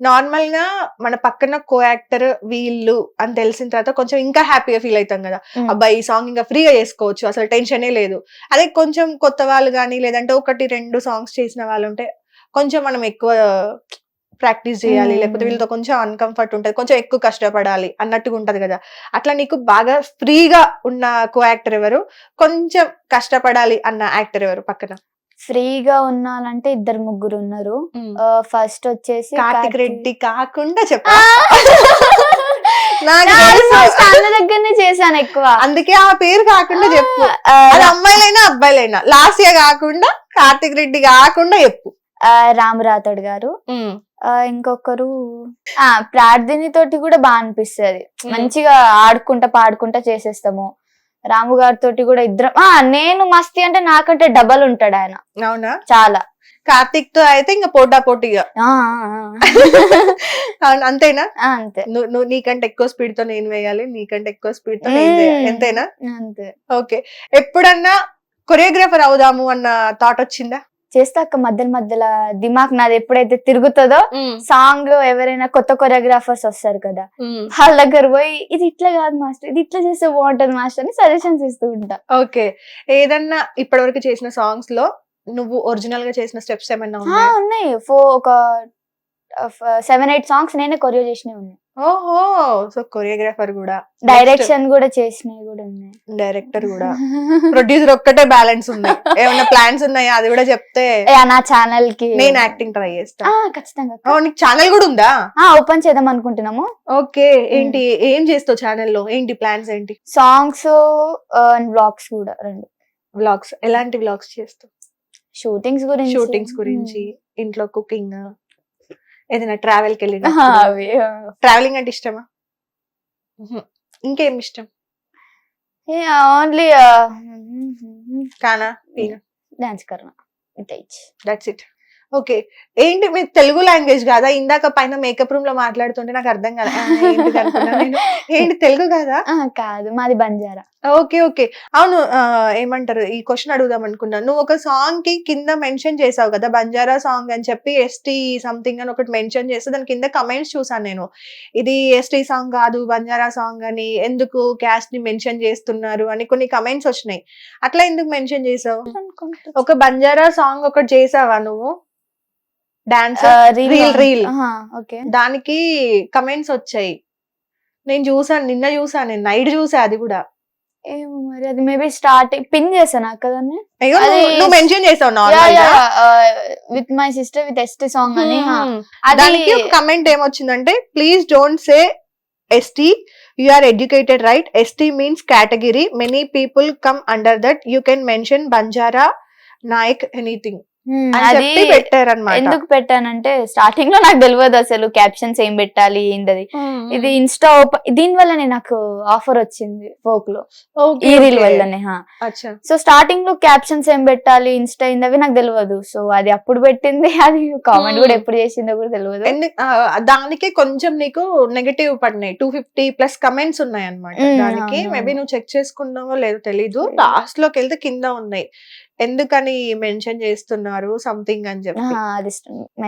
నార్మల్గా మన పక్కన కో యాక్టర్ వీళ్ళు అని తెలిసిన తర్వాత కొంచెం ఇంకా హ్యాపీగా ఫీల్ అవుతాం కదా. అబ్బాయి ఈ సాంగ్ ఇంకా ఫ్రీగా చేసుకోవచ్చు అసలు టెన్షనే లేదు. అదే కొంచెం కొత్త వాళ్ళు కానీ లేదంటే ఒకటి రెండు సాంగ్స్ చేసిన వాళ్ళు ఉంటే కొంచెం మనం ఎక్కువ ప్రాక్టీస్ చేయాలి. లేకపోతే వీళ్ళతో కొంచెం అన్కంఫర్ట్ ఉంటది కొంచెం ఎక్కువ కష్టపడాలి అన్నట్టుగా ఉంటది కదా. అట్లా నీకు బాగా ఫ్రీగా ఉన్న కో యాక్టర్ ఎవరు? కొంచెం కష్టపడాలి అన్న యాక్టర్ ఎవరు పక్కన? ఫ్రీగా ఉన్నాలంటే ఇద్దరు ముగ్గురు ఉన్నారు. ఫస్ట్ వచ్చేసి కార్తిక్ రెడ్డి కాకుండా చెప్ప. వాళ్ళ దగ్గరనే చేశాను ఎక్కువ. అందుకే ఆ పేరు కాకుండా చెప్పు. అది అమ్మాయిలైనా అబ్బాయిలైనా. లాస్ట్ ఇయర్ కాకుండా కార్తిక్ రెడ్డి కాకుండా చెప్పు. ఆ, రాము రాథోడ్ గారు. ఇంకొకరు ఆ ప్రార్థిని తోటి కూడా బాగా అనిపిస్తది. మంచిగా ఆడుకుంటా పాడుకుంటా చేసేస్తాము. రాము గారితోటి కూడా ఇద్దరం ఆ నేను మస్తీ అంటే నాకంటే డబల్ ఉంటాడు ఆయన. అవునా? చాలా. కార్తిక్తో అయితే ఇంకా పోటా పోటీగా. అంతేనా? అంతే. నువ్వు నీకంటే ఎక్కువ స్పీడ్తో నేను వేయాలి నీకంటే ఎక్కువ స్పీడ్తో. ఎంతేనా అంతే. ఓకే. ఎప్పుడన్నా కొరియోగ్రాఫర్ అవుదాము అన్న థాట్ వచ్చిందా? చేస్తే అక్క మధ్యలో మధ్యలో దిమాగ్ నాది ఎప్పుడైతే తిరుగుతుందో సాంగ్ ఎవరైనా కొత్త కొరియోగ్రాఫర్స్ వస్తారు కదా. వాళ్ళ దగ్గర పోయి ఇది ఇట్లా కాదు మాస్టర్ ఇది ఇట్లా చేస్తే బాగుంటది మాస్టర్ అని సజెషన్స్ ఇస్తూ ఉంటా. ఓకే. ఏదన్నా ఇప్పటివరకు చేసిన సాంగ్స్లో నువ్వు ఒరిజినల్గా చేసిన స్టెప్స్ ఏమైనా ఉన్నాయి. ఫో ఒక సెవెన్ ఎయిట్ సాంగ్స్ నేనే కొరియో చేసినవి ఉన్నాయి. ఓహో! సో కొరియోగ్రాఫర్ కూడా. డైరెక్షన్ కూడా చేసినవి కూడా ఉన్నాయి. డైరెక్టర్ కూడా. ప్రొడ్యూసర్ ఒక్కటే బ్యాలెన్స్ ఉంది ఏమైనా ప్లాన్స్ ఉన్నాయా? అది కూడా చెప్తే నా ఛానల్కి నేను యాక్టింగ్ ట్రై చేస్తా. ఖచ్చితంగా. నీకు ఛానల్ కూడా ఉందా? ఓపెన్ చేద్దాం అనుకుంటున్నాము. ఓకే. ఏంటి ఏం చేస్తావు ఛానల్లో? ఏంటి ప్లాన్స్ ఏంటి? సాంగ్స్ అండ్ బ్లాగ్స్ కూడా రెండు. వ్లాగ్స్ ఎలాంటి వ్లాగ్స్ చేస్తావు? షూటింగ్స్ గురించి. షూటింగ్స్ గురించి. ఇంట్లో కుకింగ్ ఏదైనా ట్రావెల్కి వెళ్ళిన అవి ట్రావెలింగ్ అంటే ఇష్టమా. ఇంకేం ఇష్టం? ఓన్లీ కానా? Dance it that's it okay. ఏంటి మీరు తెలుగు లాంగ్వేజ్ కాదా? ఇందాక పైన మేకప్ రూమ్లో మాట్లాడుతుంటే నాకు అర్థం కాదు. ఏంటి తెలుగు కాదా? కాదు. మాది బంజారా. Okay okay. అవును ఏమంటారు? ఈ క్వశ్చన్ అడుగుదాం అనుకున్నాను నువ్వు ఒక సాంగ్కి కింద మెన్షన్ చేసావు కదా బంజారా సాంగ్ అని చెప్పి ఎస్టీ సంథింగ్ అని ఒకటి మెన్షన్ చేస్తే దాని కింద కమెంట్స్ చూసాను నేను. ఇది ఎస్టీ సాంగ్ కాదు బంజారా సాంగ్ అని ఎందుకు క్యాస్ట్ని మెన్షన్ చేస్తున్నారు అని కొన్ని కమెంట్స్ వచ్చినాయి. అట్లా ఎందుకు మెన్షన్ చేసావు? ఒక బంజారా సాంగ్ ఒకటి చేసావా నువ్వు? Dance reel reel okay. దానికి కమెంట్స్ వచ్చాయి. నేను చూసాను నిన్న చూసాను నేను నైట్ చూసా అది కూడా. ఏమో మరి అది మేబీ స్టార్టింగ్ పిన్ చేశాను అది- నువ్వు- మెన్షన్ చేసావు normal with my sister with ST song అని దానికి ఒక comment ఏమొచ్చిందంటే please don't say ST you are educated right ST means category many people come under that you can mention Banjara Nayak anything అది ఎందుకు పెట్టానంటే స్టార్టింగ్లో నాకు తెలియదు అసలు క్యాప్షన్స్ ఏం పెట్టాలి ఏంటది. ఇది ఇన్స్టా ఓపెన్ దీని వల్లనే నాకు ఆఫర్ వచ్చింది ఫోక్లో. ఈ రీల్ వల్లనే సో స్టార్టింగ్లో క్యాప్షన్స్ ఏం పెట్టాలి ఇన్స్టా అవి నాకు తెలియదు సో అది అప్పుడు పెట్టింది అది కామెంట్ కూడా. ఎప్పుడు చేసిందో కూడా తెలియదు దానికి కొంచెం నీకు నెగటివ్ పడినాయి. టూ ఫిఫ్టీ ప్లస్ కమెంట్స్ ఉన్నాయి అనమాట దానికి మేబీ. నువ్వు చెక్ చేసుకున్నావో లేదో తెలీదు. లేదు. లాస్ట్లోకి వెళ్తే కింద ఉన్నాయి. ఎందుకని మెన్షన్ చేస్తున్నారు సంథింగ్ అని చెప్పి?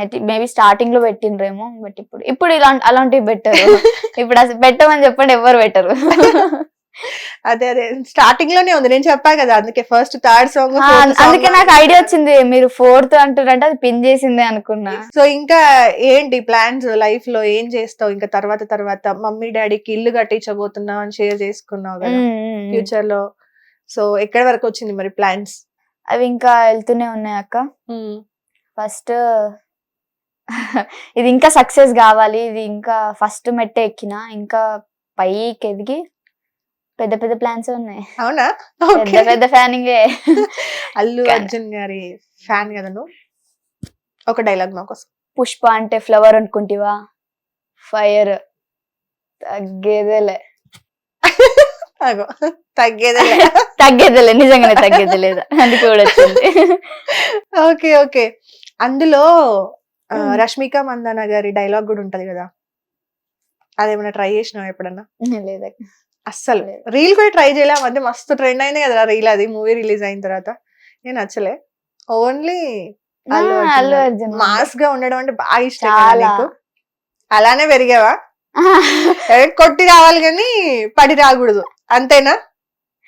అది మేబీ స్టార్టింగ్లో పెట్టిండ్రేమో బట్ ఇప్పుడు ఇప్పుడు ఇలాంటి అలాంటివి పెట్టరు. ఇప్పుడు అసలు పెట్టమని చెప్పండి ఎవరు పెట్టరు. అదే అదే. స్టార్టింగ్లోనే ఉంది. నేను చెప్పా కదా అందుకే ఫస్ట్ థర్డ్ సాంగ్ ఆ, అందుకే నాకు ఐడియా వచ్చింది. మీరు ఫోర్త్ అంటారంటే అది పిన్ చేసిందే అనుకున్నా. సో ఇంకా ఏంటి ప్లాన్స్ లైఫ్లో ఏం చేస్తావు? ఇంకా తర్వాత తర్వాత మమ్మీ డాడీకి ఇల్లు కట్టించబోతున్నావు అని షేర్ చేసుకున్నావు కదా. ఫ్యూచర్లో సో ఎక్కడి వరకు వచ్చింది మరి ప్లాన్స్? అవి ఇంకా వెళ్తూనే ఉన్నాయి అక్క. ఫస్ట్ ఇది ఇంకా సక్సెస్ కావాలి. ఇది ఇంకా ఫస్ట్ మెట్ట ఎక్కిన. ఇంకా పైకి ఎదిగి పెద్ద పెద్ద ప్లాన్స్ ఉన్నాయి. అవునా? పెద్ద. పెద్ద ఫ్యానింగే అల్లు అర్జున్ గారి ఫ్యాన్ కదా నువ్వు? ఒక డైలాగ్ మా కోసం. పుష్ప అంటే ఫ్లవర్ అనుకుంటివా? ఫైర్ తగ్గేదేలే. అగో. తగ్గేదే తగ్గేదేలే నిజంగానే తగ్గేది లేదు కూడా ఓకే ఓకే. అందులో. రష్మిక మందాన గారి డైలాగ్ కూడా ఉంటది కదా? అదేమన్నా ట్రై చేసినావు ఎప్పుడన్నా? లేదా. అస్సలు. రీల్ కూడా ట్రై చేయలే ఆ మధ్య మస్తు ట్రెండ్ అయింది కదా రీల్ అది మూవీ రిలీజ్ అయిన తర్వాత. నేను నచ్చలే. ఓన్లీ అల్లు అర్జున్ మాస్గా ఉండడం అంటే బాగా ఇష్టం అలానే పెరిగావా? కొట్టి రావాలి కానీ పడి రాకూడదు. అంతేనా?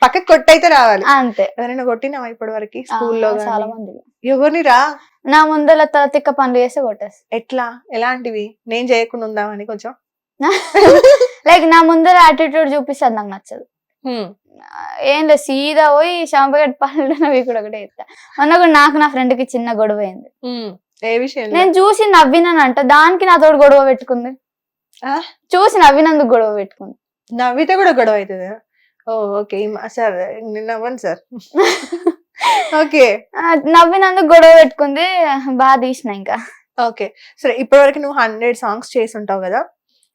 పక్కకి కొట్టయితే రావాలి. అంతే. ఎవరైనా కొట్టినావా ఇప్పటి వరకు స్కూల్లో చాలా మంది. ఎవరిని రా. నా ముందర తల తిక్క పనులు చేస్తే కొట్టేస్తా. ఎట్లా? ఎలాంటివి? నేను చేయకుండా ఉందామని కొంచెం? లైక్ నా ముందర యాటిట్యూడ్ చూపిస్తే అది నాకు నచ్చదు. ఏం లేదు సీదా పోయి శాంపగడ్ పనులు నవ్వి కూడా ఒకటే చెప్తా మొన్న కూడా నాకు నా ఫ్రెండ్కి చిన్న గొడవ అయింది. ఏ విషయం నేను చూసి నవ్వినానంట. దానికి నాతో గొడవ పెట్టుకుంది. ఆ? చూసి నవ్వినందుకు గొడవ పెట్టుకుంది. నవ్వితే కూడా గొడవ అవుతుంది? ఓకే. Sir sir. ఓకే. నవ్వినందుకు గొడవ పెట్టుకుంది బాగా తీసిన ఇంకా. ఓకే. సరే ఇప్పటి వరకు నువ్వు హండ్రెడ్ సాంగ్స్ చేసి ఉంటావు కదా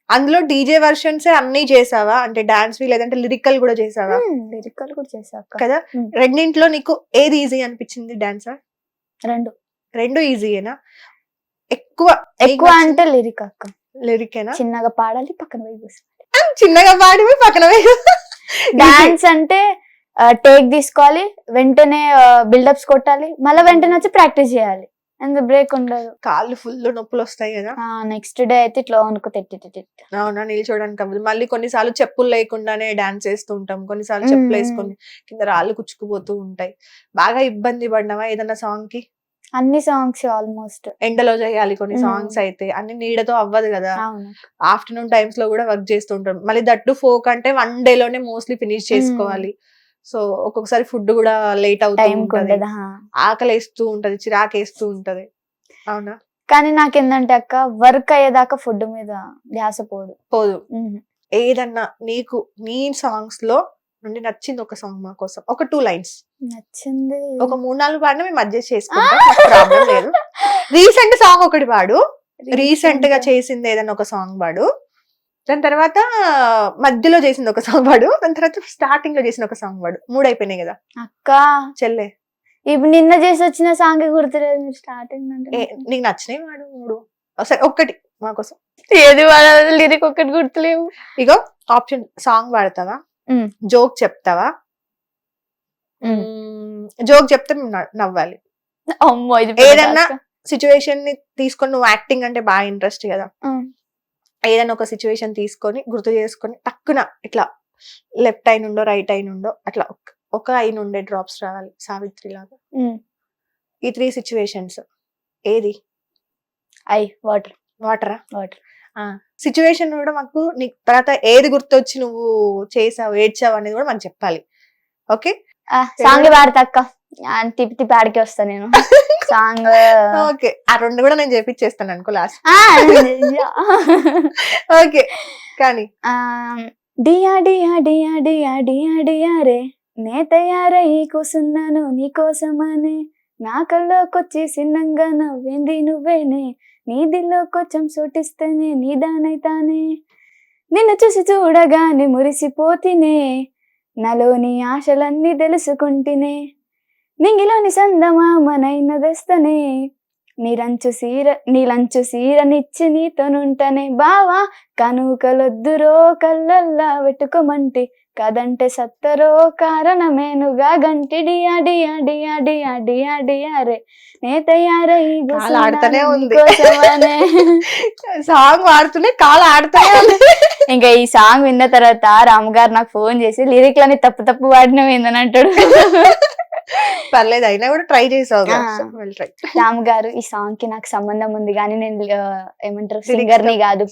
అందులో డీజే వర్షన్స్ అన్ని చేసావా? అంటే డాన్స్ లేదంటే లిరికల్ కూడా చేసావా? లిరికల్ కూడా చేసాక కదా. రెండింటిలో నీకు ఏది ఈజీ అనిపించింది డాన్సర్ రెండు. రెండు ఈజీయేనా? ఎక్కువ ఎక్కువ అంటే లిరిక్ అక్క. లిరికేనా? చిన్నగా పాడాలి పక్కన పోయి చిన్నగా పాడి పక్కన డాన్స్ అంటే టేక్ తీసుకోవాలి వెంటనే బిల్డప్స్ కొట్టాలి మళ్ళీ వెంటనే వచ్చి ప్రాక్టీస్ చేయాలి. అంత బ్రేక్ ఉండదు. కాళ్ళు ఫుల్ నొప్పులు వస్తాయి కదా. నెక్స్ట్ డే అయితే ఇట్లా వణుకు తెట్టి తెట్టి అవునా నిల్చోడానికి అవ్వదు. మళ్ళీ కొన్నిసార్లు చెప్పులు లేకుండానే డాన్స్ చేస్తూ ఉంటాం. కొన్నిసార్లు చెప్పులు. వేసుకొని కింద రాళ్ళు కుచ్చుకుపోతూ ఉంటాయి. బాగా ఇబ్బంది పడినావా ఏదైనా సాంగ్కి? అన్ని సాంగ్స్ ఆల్మోస్ట్. ఎండలో చేయాలి కొన్ని. సాంగ్స్ అయితే. అన్ని నీడతో అవ్వదు కదా. ఆఫ్టర్నూన్ టైమ్స్లో కూడా వర్క్ చేస్తూ ఉంటాం మళ్ళీ దట్టు ఫోక్ అంటే వన్ డే లోనే మోస్ట్లీ ఫినిష్ చేసుకోవాలి. సో ఒక్కొక్కసారి ఫుడ్ కూడా లేట్ అవుతూ టైం ఉంటది. ఉండదు హా. ఆకలి వేస్తూ ఉంటది చిరాకు వేస్తూ ఉంటది. అవునా? కానీ నాకేందంటే అక్క వర్క్ అయ్యేదాకా ఫుడ్ మీద ధ్యాస పోదు. పోదు. ఏదన్నా నీకు నీ సాంగ్స్లో నుండి నచ్చింది ఒక సాంగ్ మా కోసం. ఒక టూ లైన్స్ నచ్చింది. ఒక మూడు నాలుగు పాడినా మేము అడ్జస్ట్ చేసుకుంటాం. లేదు. రీసెంట్ సాంగ్ ఒకటి పాడు. రీసెంట్గా చేసింది ఏదైనా ఒక సాంగ్ పాడు. దాని తర్వాత మధ్యలో చేసింది ఒక సాంగ్ పాడు. దాని తర్వాత స్టార్టింగ్లో చేసిన ఒక సాంగ్ పాడు. మూడు అయిపోయినాయి కదా. అక్క! చెల్లె. ఇప్పుడు నిన్న చేసి వచ్చిన సాంగ్ గుర్తులేదు స్టార్టింగ్ అంటే. నీకు నచ్చినాయి వాడు మూడు. సరే ఒక్కటి మా కోసం. ఏది వాడాలి లిరిక్ ఒకటి గుర్తులేవు. ఇగో ఆప్షన్ సాంగ్ పాడతావా? మ్. జోక్ చెప్తావా? జోక్ చెప్తే నవ్వాలి. ఏదన్నా సిచ్యువేషన్ని తీసుకొని నువ్వు యాక్టింగ్ అంటే బాగా ఇంట్రెస్ట్ కదా. ఏదైనా ఒక సిచ్యువేషన్ తీసుకొని గుర్తు చేసుకొని టక్కున ఇట్లా లెఫ్ట్ ఐ నుండో రైట్ ఐ నుండో అట్లా ఒక- ఐ నుండే డ్రాప్స్ రావాలి సావిత్రి లాగా ఈ త్రీ సిచ్యువేషన్స్ ఏది? Eye water. వాటరా? వాటర్. సిచ్యువేషన్ కూడా మాకు నీకు తర్వాత ఏది గుర్తొచ్చి నువ్వు చేసావు ఏడ్చావు అనేది కూడా మాకు చెప్పాలి. ఓకే? సాంగ్ పాడతా అక్క. ఆ, తిప్పి తిప్పి ఆడికి వస్తా నేను. Song okay. ఆ రెండు కూడా నేను చేపించేస్తాను అనుకో లాస్ట్ ఓకే. కానీ? ఆ, డియా డియా డియా డియా డియా డియా రే నే తయారై కూసున్నాను నీకోసమనే నా కల్లోకొచ్చి సిన్నంగా నవ్వింది నువ్వేనే. నీ కొంచెం సోటిస్తేనే నీ దానైతానే. నిన్ను చూసి చూడగానే మురిసిపోతినే. నాలోని ఆశలన్నీ తెలుసుకుంటినే. నింగిలోని సందమామనైన దస్తనే. నీరంచు సీర నీలంచు సీరనిచ్చి నీతోనుంటనే బావా కనుకలొద్దురో కళ్ళల్లా పెట్టుకోమంటి కదంటే సత్తరో కారణమేనుగా గంటి డియా డియా డియా డియా డియా డియా రే నే తయారై కాలు ఆడుతూనే ఉంది. సాంగ్ ఆడుతూనే కాలు ఆడుతూనే ఉంది. ఇంకా ఈ సాంగ్ విన్న తర్వాత రాము గారు నాకు ఫోన్ చేసి లిరిక్లని తప్పు తప్పు వాడినవి ఏందని అంటాడు. పర్లేదు అయినా కూడా ట్రై చేసావు రాము గారు ఈ సాంగ్కి నాకు సంబంధం ఉంది. కానీ నేను ఏమంటారు సింగర్ని కాదు.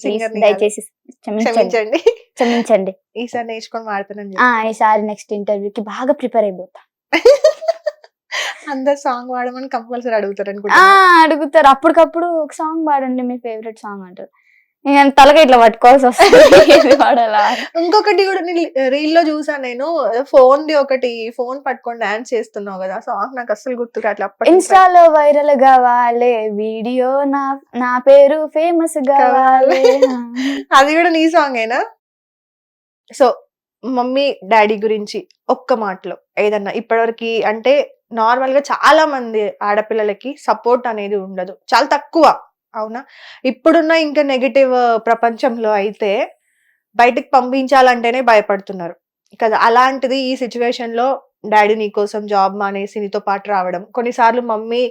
దయచేసి క్షమించండి. క్షమించండి. ఈసారి నేర్చుకొని మాడుతానని ఆ ఈసారి నెక్స్ట్ ఇంటర్వ్యూ కి బాగా ప్రిపేర్ అయిపోతా. అందరు సాంగ్ వాడమని కంపల్సరీ అడుగుతారు అనుకుంటా. అడుగుతారు. అప్పటికప్పుడు ఒక సాంగ్ పాడండి మీ ఫేవరెట్ సాంగ్ అంటారు. నేను తలగా ఇట్లా పట్టుకోవాల్సి వస్తుంది. ఇంకొకటి కూడా నేను రీల్లో చూసాను నేను ఫోన్ ది ఒకటి ఫోన్ పట్టుకొని డాన్స్ చేస్తున్నావు కదా సాంగ్ నాకు అస్సలు గుర్తు అట్లా ఇన్స్టాలో వైరల్ కావాలే వీడియో నా నా పేరు ఫేమస్ కావాలి. అది కూడా నీ సాంగ్ ఏనా? సో మమ్మీ డాడీ గురించి ఒక్క మాటలో ఏదన్నా ఇప్పటివరకు అంటే నార్మల్గా చాలా మంది ఆడపిల్లలకి సపోర్ట్ అనేది ఉండదు. చాలా తక్కువ. అవునా? ఇప్పుడున్న ఇంకా నెగిటివ్ uh, ప్రపంచంలో అయితే బయటకు పంపించాలంటేనే భయపడుతున్నారు. కదా అలాంటిది ఈ సిచ్యువేషన్లో డాడీ నీ కోసం జాబ్ మానేసి నీతో పాటు రావడం. కొన్నిసార్లు మమ్మీ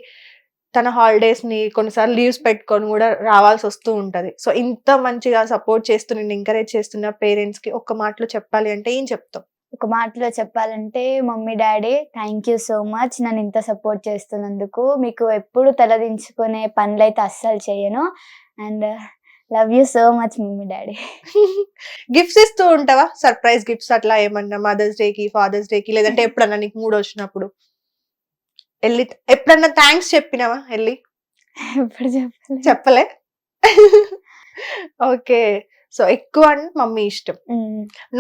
తన హాలిడేస్ని కొన్నిసార్లు లీవ్స్ పెట్టుకొని కూడా రావాల్సి వస్తూ ఉంటుంది. సో ఇంత మంచిగా సపోర్ట్ చేస్తూ నిన్ను ఎంకరేజ్ చేస్తున్న పేరెంట్స్కి ఒక్క మాటలో చెప్పాలి అంటే ఏం చెప్తాం? ఒక మాటలో చెప్పాలంటే mummy daddy thank you so much నన్ను ఇంత సపోర్ట్ చేస్తున్నందుకు. మీకు ఎప్పుడు తలదించుకునే పనులు అయితే అస్సలు చేయను. And love you so much mummy daddy. Gifts ఇస్తూ ఉంటావా? సర్ప్రైజ్ గిఫ్ట్స్ అట్లా ఏమన్నా? మదర్స్ డే కి ఫాదర్స్ డే కి లేదంటే ఎప్పుడన్నా నీకు మూడు వచ్చినప్పుడు? వెళ్ళి ఎప్పుడన్నా థ్యాంక్స్ చెప్పినావా వెళ్ళి ఎప్పుడు చెప్పాలి. చెప్పలే? ఓకే సో ఎక్కువ అంటే మమ్మీ ఇష్టం.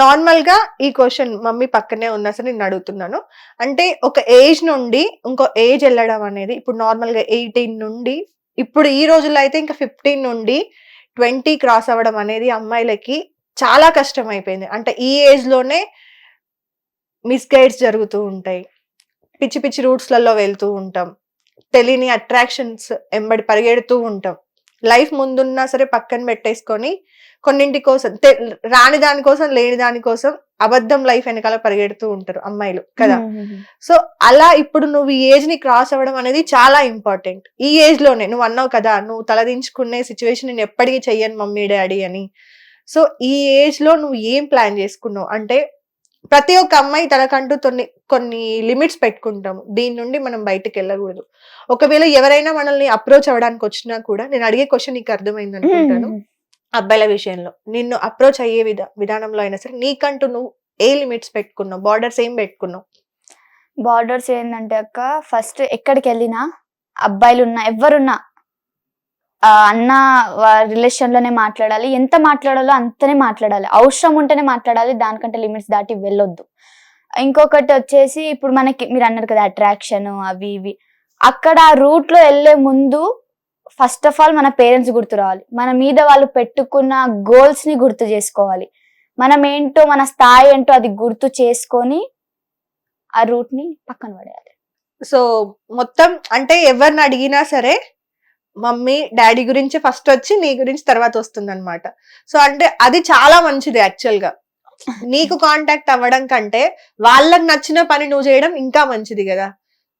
నార్మల్గా ఈ క్వశ్చన్ మమ్మీ పక్కనే ఉన్నా సరే నేను అడుగుతున్నాను. అంటే ఒక ఏజ్ నుండి ఇంకో ఏజ్ వెళ్ళడం అనేది ఇప్పుడు నార్మల్గా ఎయిటీన్ నుండి ఇప్పుడు ఈ రోజుల్లో అయితే ఇంకా ఫిఫ్టీన్ నుండి ట్వంటీ క్రాస్ అవ్వడం అనేది అమ్మాయిలకి చాలా కష్టం అయిపోయింది అంటే ఈ ఏజ్లోనే మిస్గైడ్స్ జరుగుతూ ఉంటాయి. పిచ్చి పిచ్చి రూట్స్లలో వెళ్తూ ఉంటాం. తెలియని అట్రాక్షన్స్ ఎంబడి పరిగెడుతూ ఉంటాం. లైఫ్ ముందున్నా సరే పక్కన పెట్టేసుకొని కొన్నింటి కోసం రాని దాని కోసం లేని దాని కోసం అబద్ధం లైఫ్ వెనకాల పరిగెడుతూ ఉంటారు అమ్మాయిలు కదా? సో అలా ఇప్పుడు నువ్వు ఈ ఏజ్ని క్రాస్ అవ్వడం అనేది చాలా ఇంపార్టెంట్. ఈ ఏజ్లోనే నువ్వు అన్నావు కదా నువ్వు తలదించుకునే సిచ్యువేషన్ నేను ఎప్పటికీ చెయ్యను మమ్మీ డాడీ అని. సో ఈ ఏజ్లో నువ్వు ఏం ప్లాన్ చేసుకున్నావు? అంటే ప్రతి ఒక్క అమ్మాయి తనకంటూ కొన్ని కొన్ని లిమిట్స్ పెట్టుకుంటాము. దీని నుండి మనం బయటకు వెళ్ళకూడదు. ఒకవేళ ఎవరైనా మనల్ని అప్రోచ్ అవ్వడానికి వచ్చినా కూడా నేను అడిగే క్వశ్చన్ నీకు అర్థమైంది అనుకుంటాను. అబ్బాయిల విషయంలో నిన్ను అప్రోచ్ అయ్యే విధ విధానంలో అయినా సరే నీకంటూ నువ్వు ఏ లిమిట్స్ పెట్టుకున్నావు? బార్డర్స్ ఏం పెట్టుకున్నావు? బార్డర్స్ ఏంటంటే అక్క ఫస్ట్ ఎక్కడికి వెళ్ళినా అబ్బాయిలు ఉన్నా ఎవరున్నా అన్న రిలేషన్లోనే మాట్లాడాలి. ఎంత మాట్లాడాలో అంతనే మాట్లాడాలి. అవసరం ఉంటేనే మాట్లాడాలి. దానికంటే లిమిట్స్ దాటి వెళ్ళొద్దు. ఇంకొకటి వచ్చేసి ఇప్పుడు మనకి మీరు అన్నారు కదా అట్రాక్షన్ అవి ఇవి. అక్కడ ఆ రూట్లో వెళ్ళే ముందు ఫస్ట్ ఆఫ్ ఆల్ మన పేరెంట్స్ గుర్తు రావాలి. మన మీద వాళ్ళు పెట్టుకున్న గోల్స్ని గుర్తు చేసుకోవాలి. మనం ఏంటో మన స్థాయి ఏంటో అది గుర్తు చేసుకొని ఆ రూట్ని పక్కన పడేయాలి. సో మొత్తం అంటే ఎవరిని అడిగినా సరే మమ్మీ డాడీ గురించి ఫస్ట్ వచ్చి నీ గురించి తర్వాత వస్తుంది అనమాట సో అంటే అది చాలా మంచిది యాక్చువల్గా. నీకు కాంటాక్ట్ అవ్వడం కంటే వాళ్ళకి నచ్చిన పని నువ్వు చేయడం ఇంకా మంచిది కదా.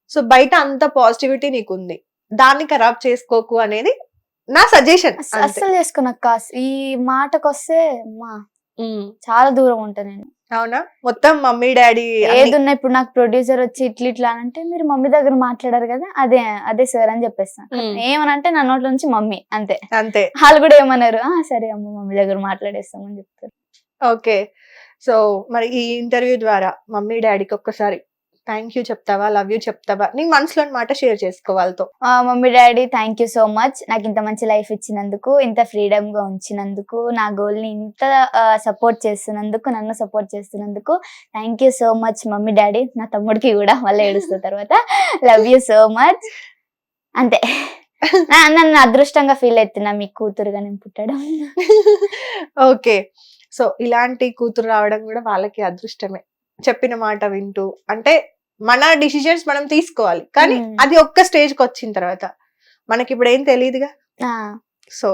సో బయట అంత పాజిటివిటీ నీకు ఉంది దాన్ని ఖరాబ్ చేసుకోకు అనేది నా సజెషన్ అస్స- అస్సలు చేసుకున్నాక ఈ మాటకు వస్తే మా చాలా దూరం ఉంటా నేను. అవునా? మొత్తం మమ్మీ డాడీ ఏది ఉన్నా ఇప్పుడు నాకు ప్రొడ్యూసర్ వచ్చి ఇట్లా ఇట్లా అని అంటే మీరు మమ్మీ దగ్గర మాట్లాడారు కదా అదే అదే సార్ అని చెప్పేస్తాను ఏమనంటే నా నోట్ల నుంచి మమ్మీ అంతే. అంతే. వాళ్ళు కూడా ఏమన్నారు ఆ సరే అమ్మ మమ్మీ దగ్గర మాట్లాడేస్తామని చెప్తారు. ఓకే. సో మరి ఈ ఇంటర్వ్యూ ద్వారా మమ్మీ డాడీకి ఒక్కసారి థ్యాంక్ యూ చెప్తావా? లవ్ యూ చెప్తావా? నీ మనసులోని మాట షేర్ చేసుకో వాళ్ళతో. ఆ, mummy daddy thank you so much నాకు ఇంత మంచి లైఫ్ ఇచ్చినందుకు ఇంత ఫ్రీడమ్గా ఉంచినందుకు నా గోల్ని ఇంత సపోర్ట్ చేస్తున్నందుకు నన్ను సపోర్ట్ చేస్తున్నందుకు thank you so much mummy daddy. నా తమ్ముడికి కూడా మళ్ళీ ఏడుస్తున్న తర్వాత లవ్ యూ సో మచ్ అంతే. నా- నన్ను అదృష్టంగా ఫీల్ అవుతున్నా మీ కూతురుగా నేను పుట్టడం. ఓకే. సో ఇలాంటి కూతురు రావడం కూడా వాళ్ళకి అదృష్టమే. చెప్పిన మాట వింటూ అంటే మన డిసిజన్స్ మనం తీసుకోవాలి. కానీ Hmm. అది ఒక్క స్టేజ్కి వచ్చిన తర్వాత మనకి ఇప్పుడు ఏం తెలియదుగా సో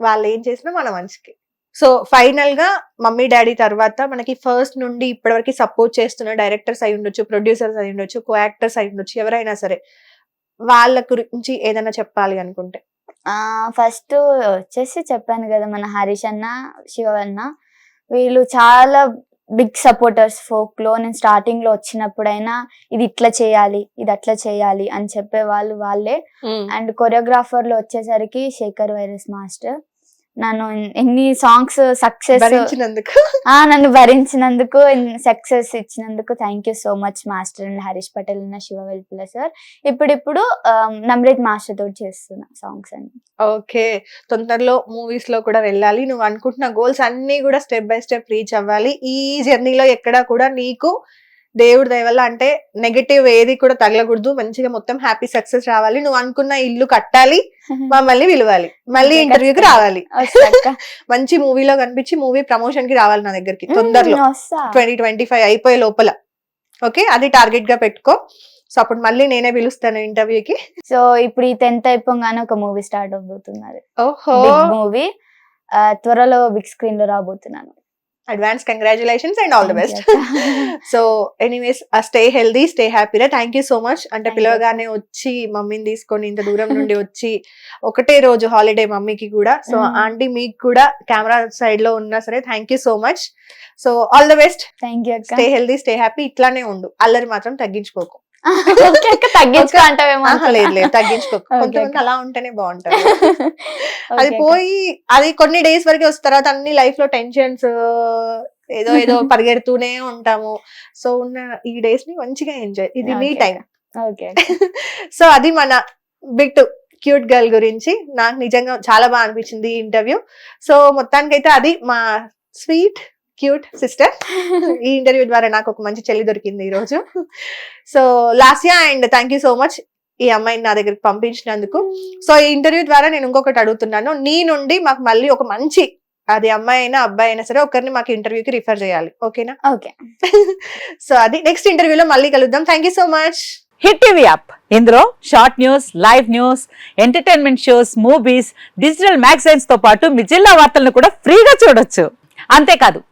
వాళ్ళు ఏం చేసినా మన మంచికి సో ఫైనల్గా మమ్మీ డాడీ తర్వాత మనకి ఫస్ట్ నుండి ఇప్పటివరకు సపోర్ట్ చేస్తున్న డైరెక్టర్స్ అయి ఉండొచ్చు ప్రొడ్యూసర్స్ అయి ఉండొచ్చు కో యాక్టర్స్ అయి ఉండొచ్చు ఎవరైనా సరే వాళ్ళ గురించి ఏదైనా చెప్పాలి అనుకుంటే. ఆ ఫస్ట్ వచ్చేసి చెప్పాను కదా మన హరీష్ అన్న శివ అన్న. వీళ్ళు చాలా బిగ్ సపోర్టర్స్ ఫోక్లో నేను స్టార్టింగ్లో వచ్చినప్పుడైనా ఇది ఇట్లా చేయాలి ఇది అట్లా చేయాలి అని చెప్పే వాళ్ళు. వాళ్ళే అండ్ కొరియోగ్రాఫర్లో వచ్చేసరికి శేఖర్ వైరస్ మాస్టర్. నన్ను ఎన్ని సాంగ్స్ సక్సెస్ నన్ను భరించినందుకు సక్సెస్ ఇచ్చినందుకు thank you so much master and Harish Patel అన్న శివ వెల్పుల సార్ ఇప్పుడిప్పుడు ఆ, నమ్రత్ మాస్టర్ తోటి చేస్తున్నా సాంగ్స్ అన్ని. ఓకే. తొందరలో మూవీస్లో కూడా వెళ్ళాలి. నువ్వు అనుకుంటున్న గోల్స్ అన్ని కూడా స్టెప్ బై స్టెప్ రీచ్ అవ్వాలి. ఈ జర్నీలో ఎక్కడ కూడా నీకు దేవుడి దయ వల్ల అంటే నెగటివ్ ఏది కూడా తగలకూడదు. మంచిగా మొత్తం హ్యాపీ సక్సెస్ రావాలి. నువ్వు అనుకున్న ఇల్లు కట్టాలి మమ్మల్ని పిలవాలి మళ్ళీ ఇంటర్వ్యూకి. రావాలి. మంచి మూవీలో కనిపించి మూవీ ప్రమోషన్కి రావాలి నా దగ్గరికి తొందరలో. ట్వంటీ ట్వంటీ ఫైవ్ అయిపోయే లోపల. ఓకే అది టార్గెట్గా పెట్టుకో. సో అప్పుడు మళ్ళీ నేనే పిలుస్తాను ఇంటర్వ్యూకి సో ఇప్పుడు ఈ టెన్త్ అయిపోగానే ఒక మూవీ స్టార్ట్ అవబోతున్నది ఓహో! మూవీ త్వరలో బిగ్ స్క్రీన్లో రాబోతున్నాను. Advance congratulations and all the best. So anyways stay healthy stay హ్యాపీరా thank you so much అంటే. పిలవగానే వచ్చి మమ్మీని తీసుకొని ఇంత దూరం నుండి వచ్చి ఒకటే రోజు హాలిడే మమ్మీకి కూడా. సో. ఆంటీ మీకు కూడా కెమెరా సైడ్లో ఉన్నా సరే thank you so much so all the best thank you stay healthy stay happy ఇట్లానే ఉండు. అల్లరి మాత్రం తగ్గించుకోకు. తగ్గించుకో అంటావేమో లేదు లేదు కొంతమంది okay. అలా ఉంటేనే బాగుంటారు అది పోయి అది కొన్ని డేస్ వరకే వస్తుంది తర్వాత అన్ని లైఫ్లో టెన్షన్స్ ఏదో ఏదో పరిగెడుతూనే ఉంటాము. సో ఉన్న ఈ డేస్ని మంచిగా ఎంజాయ్. ఇది Okay. టైం. ఓకే. సో అది మన బిట్ క్యూట్ గర్ల్ గురించి నాకు నిజంగా చాలా బాగా అనిపించింది ఈ ఇంటర్వ్యూ. సో మొత్తానికైతే అది మా స్వీట్ క్యూట్ సిస్టర్. ఈ ఇంటర్వ్యూ ద్వారా నాకు ఒక మంచి చెల్లి దొరికింది ఈ రోజు so Lasya and thank you so much ఈ అమ్మాయిని నా దగ్గరికి పంపించినందుకు. సో ఈ ఇంటర్వ్యూ ద్వారా నేను ఇంకొకటి అడుగుతున్నాను. నీ నుండి మాకు మళ్ళీ ఒక మంచి అది అమ్మాయి అయినా అబ్బాయి అయినా సరే ఒకరిని మాకు ఇంటర్వ్యూకి రిఫర్ చేయాలి. ఓకేనా? ఓకే. సో అది నెక్స్ట్ ఇంటర్వ్యూలో మళ్ళీ కలుద్దాం. Thank you so much hit TV app ఇందులో short news live news entertainment shows movies digital మ్యాగజైన్స్తో పాటు మీ జిల్లా వార్తలను కూడా ఫ్రీగా చూడొచ్చు. అంతేకాదు